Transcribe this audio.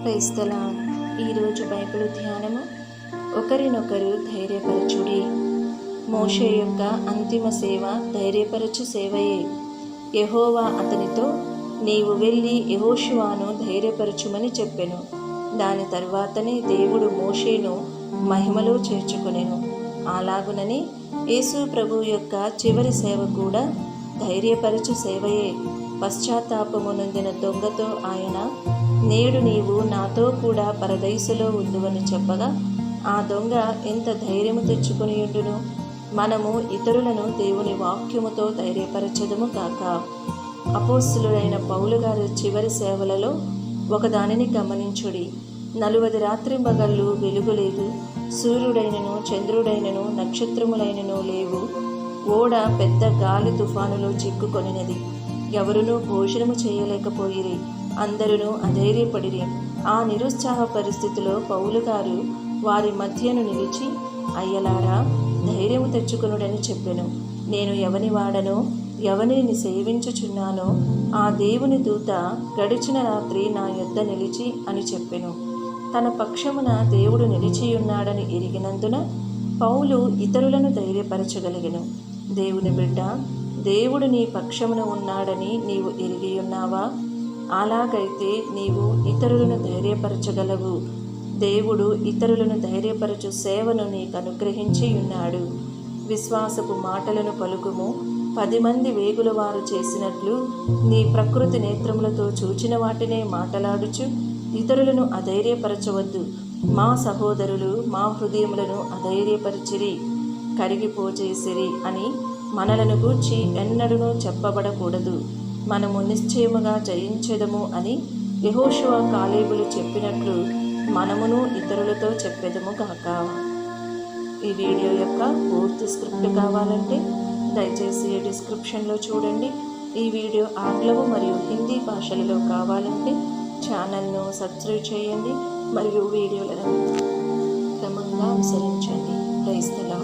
క్రైస్తలా ఈరోజు బైబిల్ ధ్యానము. ఒకరినొకరు ధైర్యపరచుడి. మోషే యొక్క అంతిమ సేవ ధైర్యపరచు సేవయే. యెహోవా అతనితో నీవు వెళ్ళి యెహోషువాను ధైర్యపరచుమని చెప్పెను. దాని తర్వాతనే దేవుడు మోషేను మహిమలో చేర్చుకునేను. అలాగునని యేసు ప్రభు యొక్క చివరి సేవ కూడా ధైర్యపరచు సేవయే. పశ్చాత్తాపము నొందిన దొంగతో ఆయన నేడు నీవు నాతో కూడా పరదైసులో ఉండువని చెప్పగా ఆ దొంగ ఎంత ధైర్యము తెచ్చుకుని ఉండును? మనము ఇతరులను దేవుని వాక్యముతో ధైర్యపరచదము కాక అపోస్తులుడైన పౌలు గారి చివరి సేవలలో ఒకదానిని గమనించుడి. నలువది రాత్రి మగళ్ళు వెలుగు లేదు. సూర్యుడైనను చంద్రుడైనను నక్షత్రములైనను లేవు. ఓడ పెద్ద గాలి తుఫానులో చిక్కుకొనినది. ఎవరునూ భోజనము చేయలేకపోయిరి. అందరూ అధైర్యపడిరి. ఆ నిరుత్సాహ పరిస్థితిలో పౌలు గారు వారి మధ్యను నిలిచి అయ్యలారా ధైర్యము తెచ్చుకునుడని చెప్పెను. నేను ఎవని వాడనో ఎవరిని సేవించుచున్నానో ఆ దేవుని దూత గడిచిన రాత్రి నా యొద్ద నిలిచి అని చెప్పెను. తన పక్షమున దేవుడు నిలిచియున్నాడని ఎరిగినందున పౌలు ఇతరులను ధైర్యపరచగలిగను. దేవుని బిడ్డ దేవుడు నీ పక్షమున ఉన్నాడని నీవు ఎరిగి ఉన్నావా అలాగైతే నీవు ఇతరులను ధైర్యపరచగలవు. దేవుడు ఇతరులను ధైర్యపరచు సేవను నీకు అనుగ్రహించి ఉన్నాడు. విశ్వాసపు మాటలను పలుకుము. పది మంది వేగుల వారు చేసినట్లు నీ ప్రకృతి నేత్రములతో చూచిన వాటినే మాటలాడుచు ఇతరులను అధైర్యపరచవద్దు. మా సహోదరులు మా హృదయములను అధైర్యపరిచిరి కరిగిపోచేసిరి అని మనలను గూర్చి ఎన్నడూ చెప్పబడకూడదు. మనము నిశ్చయముగా జయించెదము అని యెహోషువ కాలేబులు చెప్పినట్లు మనమును ఇతరులతో చెప్పేదము గాక. ఈ వీడియో యొక్క పూర్తి స్క్రిప్ట్ కావాలంటే దయచేసి డిస్క్రిప్షన్లో చూడండి. ఈ వీడియో ఆంగ్లము మరియు హిందీ భాషలలో కావాలంటే ఛానల్ను సబ్స్క్రైబ్ చేయండి మరియు వీడియోలను క్రమంగా అనుసరించండి. క్రైస్తలా